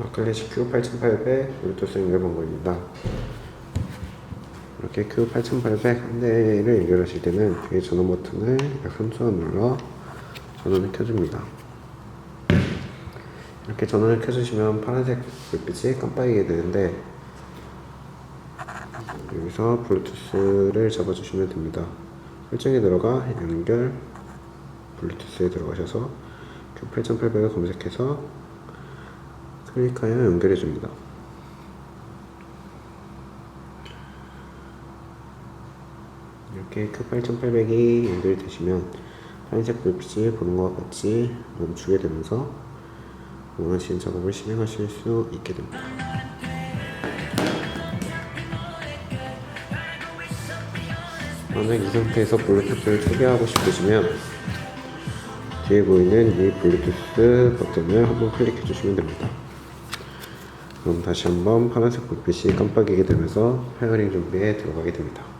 아클래식 Q8800 블루투스 연결 방법입니다. 이렇게 Q8800 한 대를 연결하실 때는 뒤에 전원 버튼을 약 3초간 눌러 전원을 켜줍니다. 이렇게 전원을 켜주시면 파란색 불빛이 깜빡이게 되는데 여기서 블루투스를 잡아주시면 됩니다. 설정에 들어가 연결 블루투스에 들어가셔서 Q8800을 검색해서 클릭하여 연결해 줍니다. 이렇게 Q8800이 연결이 되시면 파란색 불빛이 보는 것과 같이 멈추게 되면서 원하시는 작업을 실행하실 수 있게 됩니다. 만약 이 상태에서 블루투스를 초기화하고 싶으시면 뒤에 보이는 이 블루투스 버튼을 한번 클릭해 주시면 됩니다. 그럼 다시 한번 파란색 불빛이 깜빡이게 되면서 페어링 준비에 들어가게 됩니다.